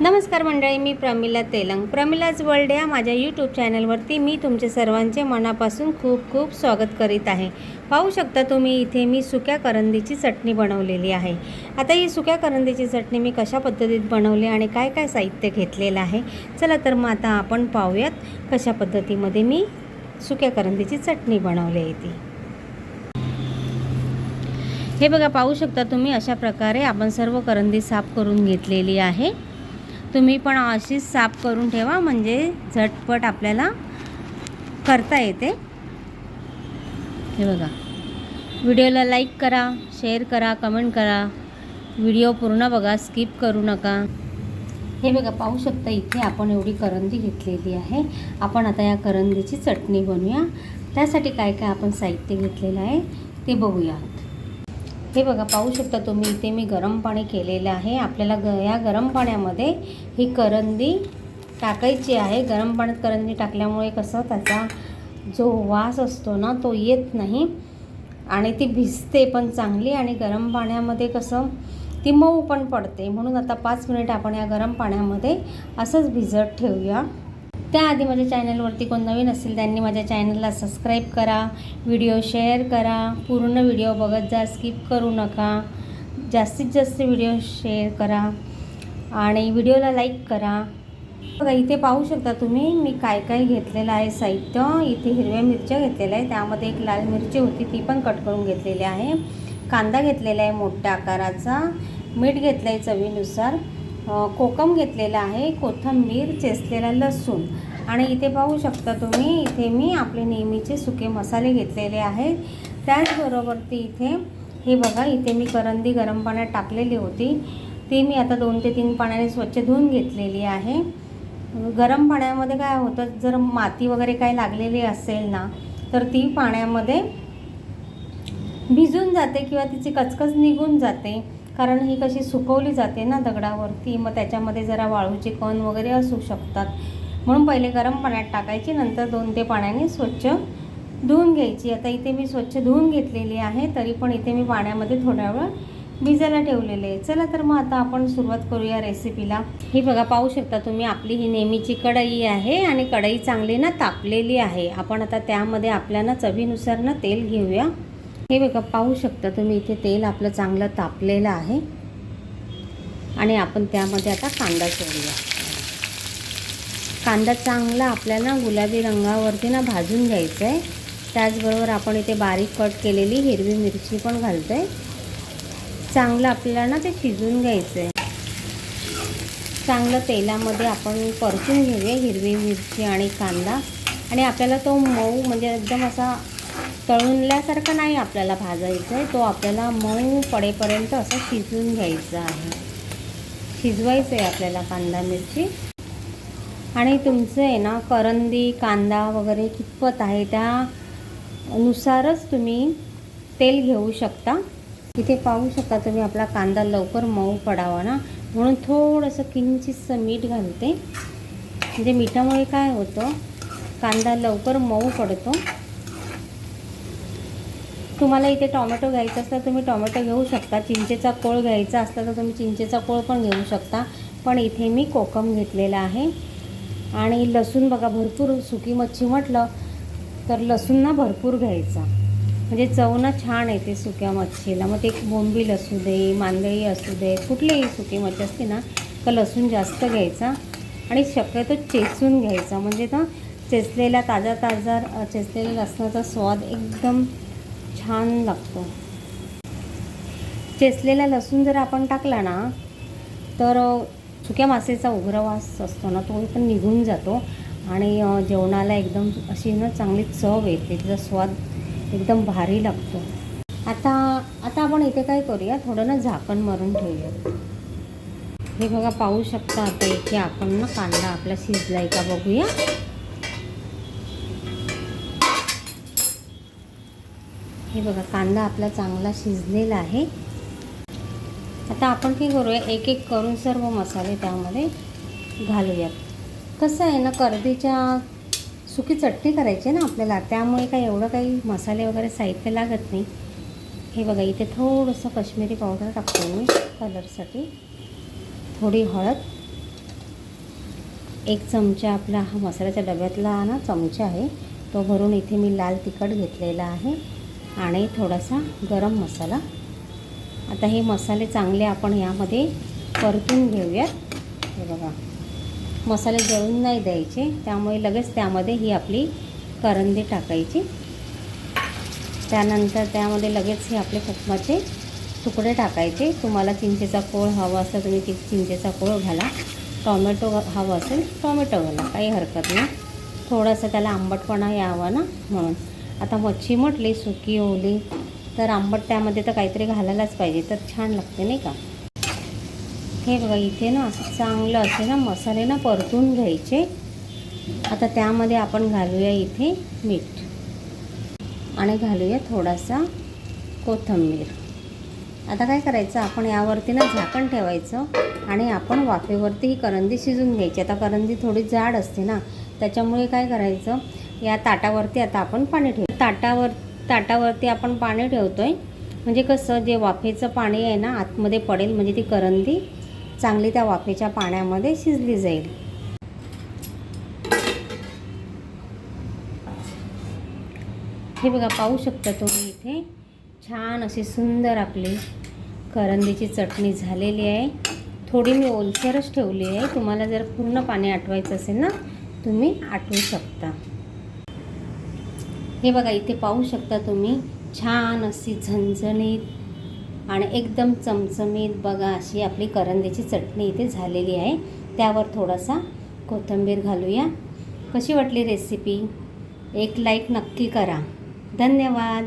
नमस्कार मंडळी मी प्रमिला तेलंग. प्रमिलाज वर्ल्ड या माझ्या यूट्यूब चॅनलवरती मी तुमचे सर्वांचे मनापासून खूप खूप स्वागत करीत आहे. पाहू शकता तुम्ही इथे मी सुक्या करंदीची चटणी बनवलेली आहे. आता ही सुक्या करंदीची चटणी मी कशा पद्धतीत बनवली आणि काय काय साहित्य घेतलेलं आहे चला तर मग आता आपण पाहूयात कशा पद्धतीमध्ये मी सुक्या करंदीची चटणी बनवली आहे ती. हे बघा पाहू शकता तुम्ही अशा प्रकारे आपण सर्व करंदी साफ करून घेतलेली आहे. तुम्ही पण अशीच साफ करून ठेवा म्हणजे झटपट आपल्याला करता येते. हे बघा. व्हिडिओला लाईक करा शेअर करा कमेंट करा. व्हिडिओ पूर्ण बघा स्किप करू नका. हे बघा पाहू शकता इथे आपण एवढी करंदी घेतलेली आहे. आपण आता या करंदीची चटणी बनवूया. त्यासाठी काय काय आपण साहित्य घेतलेलं आहे ते बघूया हे बघा पाहू शकता तुम्ही इथे मी गरम पाणी केलेलं आहे. आपल्याला ग या गरम पाण्यामध्ये ही करंदी टाकायची आहे. गरम पाण्यात करंदी टाकल्यामुळे कसं त्याचा जो वास असतो ना तो येत नाही. आणि ती भिजते पण चांगली आणि गरम पाण्यामध्ये कसं ती मऊ पण पडते. म्हणून आता पाच मिनिट आपण या गरम पाण्यामध्ये असंच भिजत ठेवूया. त्याआधी माझ्या चॅनलवरती कोण नवीन असेल त्यांनी माझ्या चॅनलला सबस्क्राईब करा व्हिडिओ शेअर करा पूर्ण व्हिडिओ बघत जा स्किप करू नका. जास्तीत जास्त व्हिडिओ शेअर करा आणि व्हिडिओला लाईक करा. बघा इथे पाहू शकता तुम्ही मी काय काय घेतलेलं आहे साहित्य. इथे हिरव्या मिरच्या घेतलेल्या आहे त्यामध्ये एक लाल मिरची होती ती पण कट करून घेतलेली आहे. कांदा घेतलेला आहे मोठ्या आकाराचा मीठ घेतलं आहे चवीनुसार. कोकम घेतलेला आहे कोथिंबीर चेचलेला लसूण. आणि इथे पाहू शकता तुम्ही इथे मी आपले नेहमीचे सुके मसाले घेतलेले आहेत. त्याचबरोबर ती इथे हे बघा इथे मी करंदी गरम पाण्यात टाकलेली होती. ती मी आता दोन ते तीन पाण्याने स्वच्छ धुवून घेतलेली आहे. गरम पाण्यामध्ये काय होतं जर माती वगैरे काय लागलेली असेल ना तर ती पाण्यामध्ये भिजून जाते किंवा तिची कचकच निघून जाते. कारण ही कशी सुकवली जाते ना दगडावरती मग त्याच्यामध्ये जरा वाळूचे कण वगैरे असू शकतात. म्हणून पहिले गरम पाण्यात टाकायची नंतर दोन ते पाण्याने स्वच्छ धुवून घ्यायची. आता इथे मी स्वच्छ धुवून घेतलेली आहे तरी पण इथे मी पाण्यामध्ये थोड्या वेळ भिजायला ठेवलेले आहे. चला तर मग आता आपण सुरुवात करूया रेसिपीला. ही बघा पाहू शकता तुम्ही आपली ही नेहमीची कढई आहे आणि कढई चांगली ना तापलेली आहे. आपण आता त्यामध्ये आपल्याला चवीनुसार ना तेल घेऊया. हे बघा पाहू शकता तुम्ही इथे तेल आपलं चांगलं तापलेलं आहे. आणि आपण त्यामध्ये आता कांदा सोडूया. कांदा चांगला आपल्याला गुलाबी रंगावरती ना भाजून घ्यायचा आहे त्याचबरोबर आपण इथे बारीक कट केलेली हिरवी मिरची पण घालतो आहे चांगलं आपल्याला ना ते शिजून घ्यायचं आहे चांगलं तेलामध्ये आपण परतून घेऊया हिरवी मिरची आणि कांदा. आणि आपल्याला तो मऊ म्हणजे एकदम असा तळूनल्यासारखा नाही आपल्याला भाजायचा आहे. तो आपल्याला मऊ पडेपर्यंत असं शिजवून घ्यायचा आहे. शिजवायचं आहे आपल्याला कांदा मिरची. आणि तुमचं आहे ना करंदी कांदा वगैरे कितपत आहे त्यानुसारच तुम्ही तेल घेऊ शकता. इथे पाहू शकता तुम्ही आपला कांदा लवकर मऊ पडावा ना. म्हणून थोडंसं किंचितसं मीठ घालते. म्हणजे मिठामुळे काय होतं कांदा लवकर मऊ पडतो. तुम्हाला इथे टॉमॅटो घ्यायचा असला तुम्ही टॉमॅटो घेऊ शकता. चिंचेचा कोळ घ्यायचा असला तर तुम्ही चिंचेचा कोळ पण घेऊ शकता. पण इथे मी कोकम घेतलेला आहे. आणि लसूण बघा भरपूर सुकी मच्छी म्हटलं तर लसूण ना भरपूर घ्यायचा. म्हणजे चव ना छान येते सुक्या मच्छीला. मग ते बोंबील असू दे मांदळी असू दे कुठलीही सुकी मच्छी असते ना तर लसूण जास्त घ्यायचा. आणि शक्यतो चेचून घ्यायचा. म्हणजे ना चेचलेला ताजा ताजा चेचलेल्या लसणाचा स्वाद एकदम छान लागतो. चेचलेला लसूण जर आपण टाकला ना तर सुक्या मासेचा उग्रवास असतो ना तो पण निघून जातो. आणि जेवणाला एकदम अशी ना चांगली चव येते तिचा स्वाद एकदम भारी लागतो. आता आता आपण इथे काय करूया थोडं ना झाकण मारून ठेवूया. हे बघा पाहू शकता आता इथे आपण ना कांदा आपला शिजलाय का बघूया. हे बघा कांदा आपला चांगला शिजलेला आहे. आता आपण काय करूया एक एक करून सर्व मसाले त्यामध्ये घालूयात. कसं आहे ना कर्दीच्या सुकी चटणी करायची आहे ना आपल्याला त्यामुळे काही एवढं काही मसाले वगैरे साहित्य लागत नाही. हे बघा इथे थोडंसं कश्मीरी पावडर टाकतो मी कलरसाठी. थोडी हळद. एक चमचा आपला हा मसाल्याच्या डब्यातला ना चमचा आहे तो भरून इथे मी लाल तिखट घेतलेला आहे. आणि थोडासा गरम मसाला. आता हे मसाले चांगले आपण यामध्ये परतून घेऊयात. हे बघा. मसाले जळून नाही द्यायचे त्यामुळे लगेच त्यामध्ये ही आपली करंदी टाकायची. त्यानंतर त्यामध्ये लगेच हे आपले कोकमाचे तुकडे टाकायचे. तुम्हाला चिंचेचा कोळ हवा असेल तुम्ही ती चिंचेचा कोळ घाला. टॉमॅटो हवं असेल टॉमॅटो घाला. काही हरकत नाही. थोडंसं त्याला आंबटपणा यावा ना म्हणून. आता मच्छी म्हटली सुकी ओली तर आंबट त्यामध्ये तर काहीतरी घालायलाच पाहिजे तर छान लागते नाही का? हे बघा इथे ना चांगलं असे ना मसाले ना परतून घ्यायचे. आता त्यामध्ये आपण घालूया इथे मीठ. आणि घालूया थोडासा कोथिंबीर. आता काय करायचं आपण यावरती ना झाकण ठेवायचं आणि आपण वाफेवरती ही करंदी शिजून घ्यायची. आता करंदी थोडी जाड असते ना त्याच्यामुळे काय करायचं या ताटावरती आता आपण पाणी ठेव. ताटावर ताटावरती आपण पाणी ठेवतो आहे म्हणजे कसं जे वाफेचं पाणी आहे ना आतमध्ये पडेल म्हणजे ती करंदी चांगली त्या वाफेच्या पाण्यामध्ये शिजली जाईल. हे बघा पाहू शकता तुम्ही इथे छान अशी सुंदर आपली करंदीची चटणी झालेली आहे. थोडी मी ओलसरच ठेवली आहे. तुम्हाला जर पूर्ण पाणी आटवायचं असेल ना तुम्ही आटवू शकता. हे बघा इथे पाहू शकता तुम्ही छान अशी झणझणीत आणि एकदम चमचमीत बघा अशी आपली करंदीची चटणी इथे झालेली आहे. त्यावर थोडासा कोथिंबीर घालूया. कशी वाटली रेसिपी एक लाईक नक्की करा. धन्यवाद.